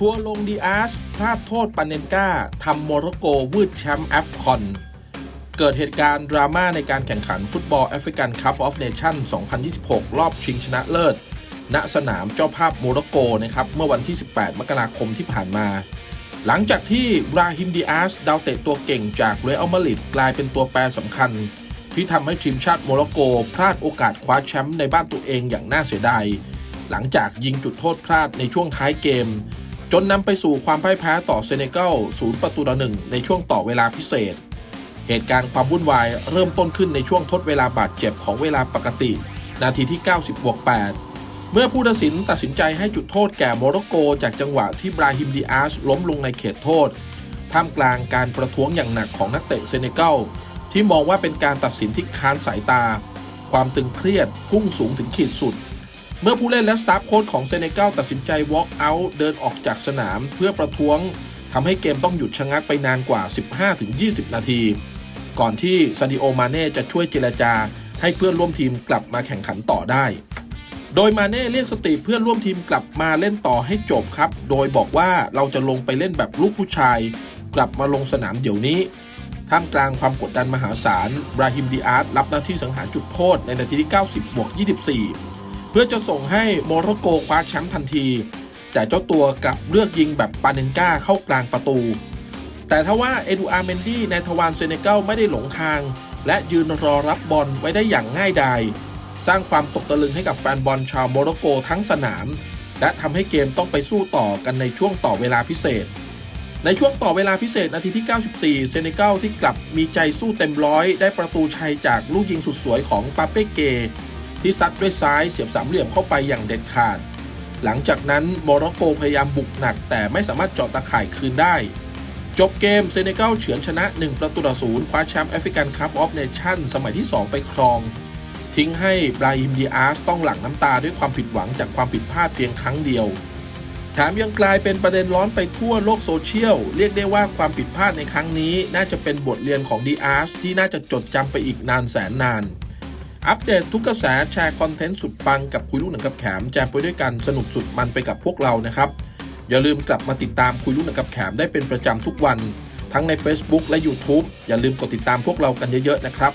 ทัวร์ลงดีอาร์สพลาดโทษปาเนนกาทำโมร็อกโกวืดแชมป์แอฟคอน เกิดเหตุการณ์ดราม่าในการแข่งขันฟุตบอลแอฟริกันคัพออฟเนชั่น 2026 รอบชิงชนะเลิศ ณสนามเจ้าภาพโมร็อกโกนะครับเมื่อวันที่ 18 มกราคมที่ผ่านมา หลังจากที่บราฮิมดีอาสดาวเตะตัวเก่งจากเรอัลมาดริดกลายเป็นตัวแปรสำคัญ ที่ทำให้ทีมชาติโมร็อกโก พลาดโอกาสคว้าแชมป์ในบ้านตัวเองอย่างน่าเสียดายหลังจากยิงจุดโทษพลาดในช่วงท้ายเกม จนนำไปสู่ความพ่ายแพ้ต่อเซเนกัลศูนย์ประตูต่อหนึ่งในช่วงต่อเวลาพิเศษ เหตุการณ์ความวุ่นวายเริ่มต้นขึ้นในช่วงทดเวลาบาดเจ็บของเวลาปกติ นาทีที่ 90บวก8เมื่อผู้ตัดสินตัดสินใจให้จุดโทษแก่โมร็อกโก จากจังหวะที่บราฮิมดีอาสล้มลงในเขตโทษ ท่ามกลางการประท้วงอย่างหนักของนักเตะเซเนกัลที่มองว่าเป็นการตัดสินที่ค้านสายตา ความตึงเครียดพุ่งสูงถึงขีดสุด มื่อผู้เล่นและสตาฟโค้ชของเซเนกัลตัดสินใจ walk out เดินออกจากสนามเพื่อประท้วงทำให้เกมต้องหยุดชะงักไปนานกว่า 15-20 นาที ก่อนที่ซาดิโอมาเน่จะช่วยเจรจาให้เพื่อนร่วมทีมกลับมาแข่งขันต่อได้ โดยมาเน่เรียกสติเพื่อนร่วมทีมกลับมาเล่นต่อให้จบครับ โดยบอกว่าเราจะลงไปเล่นแบบลูกผู้ชาย กลับมาลงสนามเดี๋ยวนี้ ท่ามกลางความกดดันมหาศาล บราฮิมดีอาร์ตรับหน้าที่สังหารจุดโทษในนาทีที่ 90บวก24 พื่อจะส่งให้โมร็อกโกคว้าแชมป์ทันที แต่เจ้าตัวกลับเลือกยิงแบบปาเนนกาเข้ากลางประตู แต่ถ้าว่าเอดูอาร์เมนดี้ในทวารเซเนกัลไม่ได้หลงทาง และยืนรอรับบอลไว้ได้อย่างง่ายดายสร้างความตกตะลึงให้กับแฟนบอลชาวโมร็อกโกทั้งสนาม และทำให้เกมต้องไปสู้ต่อกันในช่วงต่อเวลาพิเศษ ในช่วงต่อเวลาพิเศษนาทีที่ 94 เซเนกัลที่กลับมีใจสู้เต็มร้อยได้ประตูชัยจากลูกยิงสุดสวยของปาเป้เก ที่ซัดด้วยซ้ายเสียบสามเหลี่ยมเข้าไปอย่างเด็ดขาด หลังจากนั้นโมร็อกโกพยายามบุกหนัก แต่ไม่สามารถเจาะตะข่ายคืนได้ จบเกมเซเนกัลเฉือนชนะ 1 ประตูต่อศูนย์คว้าแชมป์แอฟริกันคัพออฟเนชั่นสมัยที่ 2 ไปครอง ทิ้งให้บราฮิมดีอาร์สต้องหลั่งน้ำตาด้วยความผิดหวังจากความผิดพลาดเพียงครั้งเดียวแถมยังกลายเป็นประเด็นร้อนไปทั่วโลกโซเชียล เรียกได้ว่าความผิดพลาดในครั้งนี้ น่าจะเป็นบทเรียนของดีอาร์สที่น่าจะจดจำไปอีกนานแสนนาน อัปเดตทุกกระแสแชร์คอนเทนต์สุดปังกับคุยลูกหนังกับแขมแจมไปด้วยกันสนุกสุดมันไปกับพวกเรานะครับ อย่าลืมกลับมาติดตามคุยลูกหนังกับแขมได้เป็นประจำทุกวัน ทั้งใน Facebook และ YouTube อย่าลืมกดติดตามพวกเรากันเยอะๆนะครับ